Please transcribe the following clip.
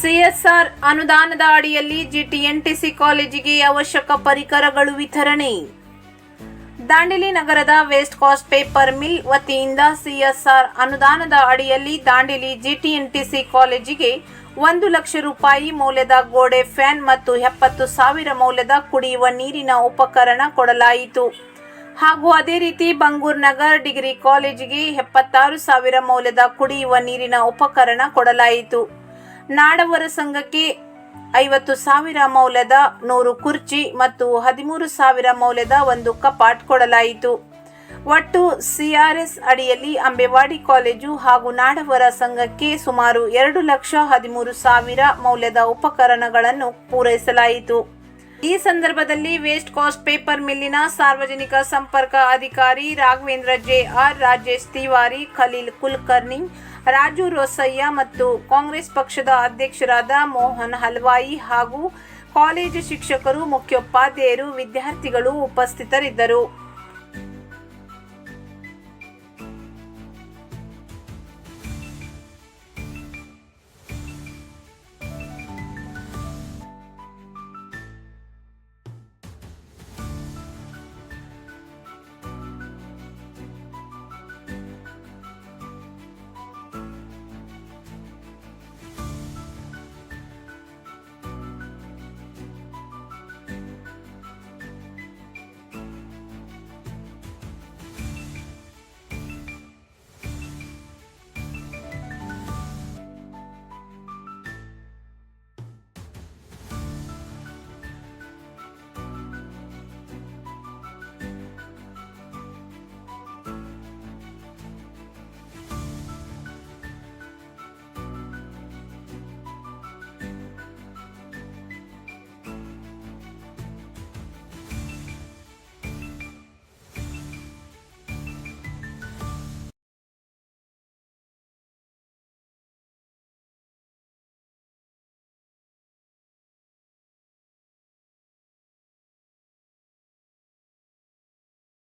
CSR ಅನುದಾನದ ಅಡಿಯಲ್ಲಿ ಜಿಟಿಎನ್ಟಿಸಿ ಕಾಲೇಜಿಗೆ ಅವಶ್ಯಕ ಪರಿಕರಗಳು ವಿತರಣೆ. ದಾಂಡೇಲಿ ನಗರದ ವೇಸ್ಟ್ ಕಾಸ್ಟ್ ಪೇಪರ್ ಮಿಲ್ ವತಿಯಿಂದ ಸಿಎಸ್ಆರ್ ಅನುದಾನದ ಅಡಿಯಲ್ಲಿ ದಾಂಡೇಲಿ ಜಿಟಿಎನ್ಟಿಸಿ ಕಾಲೇಜಿಗೆ ಒಂದು ಲಕ್ಷ ರೂಪಾಯಿ ಮೌಲ್ಯದ ಗೋಡೆ ಫ್ಯಾನ್ ಮತ್ತು ಎಪ್ಪತ್ತು ಸಾವಿರ ಮೌಲ್ಯದ ಕುಡಿಯುವ ನೀರಿನ ಉಪಕರಣ ಕೊಡಲಾಯಿತು. ಹಾಗೂ ಅದೇ ರೀತಿ ಬಂಗೂರ್ ನಗರ್ ಡಿಗ್ರಿ ಕಾಲೇಜಿಗೆ ಎಪ್ಪತ್ತಾರು ಸಾವಿರ ಮೌಲ್ಯದ ಕುಡಿಯುವ ನೀರಿನ ಉಪಕರಣ ಕೊಡಲಾಯಿತು. ನಾಡವರ ಸಂಘಕ್ಕೆ ಐವತ್ತು ಸಾವಿರ ಮೌಲ್ಯದ ನೂರು ಕುರ್ಚಿ ಮತ್ತು ಹದಿಮೂರು ಸಾವಿರ ಮೌಲ್ಯದ ಒಂದು ಕಪಾಟ್ ಕೊಡಲಾಯಿತು. ಒಟ್ಟು ಸಿಆರ್ಎಸ್ ಅಡಿಯಲ್ಲಿ ಅಂಬೆವಾಡಿ ಕಾಲೇಜು ಹಾಗೂ ನಾಡವರ ಸಂಘಕ್ಕೆ ಸುಮಾರು ಎರಡು ಲಕ್ಷ ಹದಿಮೂರು ಸಾವಿರ ಮೌಲ್ಯದ ಉಪಕರಣಗಳನ್ನು ಪೂರೈಸಲಾಯಿತು. ಈ ಸಂದರ್ಭದಲ್ಲಿ ವೇಸ್ಟ್ ಕಾಸ್ಟ್ ಪೇಪರ್ ಮಿಲ್ಲಿನ ಸಾರ್ವಜನಿಕ ಸಂಪರ್ಕ ಅಧಿಕಾರಿ ರಾಘವೇಂದ್ರ ಜೆ ಆರ್ ರಾಜೇಶ್ ತಿವಾರಿ, ಖಲೀಲ್ ಕುಲಕರ್ಣಿ ರಾಜು ರೋಸಯ್ಯ ಮತ್ತು ಕಾಂಗ್ರೆಸ್ ಪಕ್ಷದ ಅಧ್ಯಕ್ಷರಾದ ಮೋಹನ್ ಹಲ್ವಾಯಿ ಹಾಗೂ ಕಾಲೇಜು ಶಿಕ್ಷಕರು ಮುಖ್ಯೋಪಾಧ್ಯಾಯರು ವಿದ್ಯಾರ್ಥಿಗಳು ಉಪಸ್ಥಿತರಿದ್ದರು.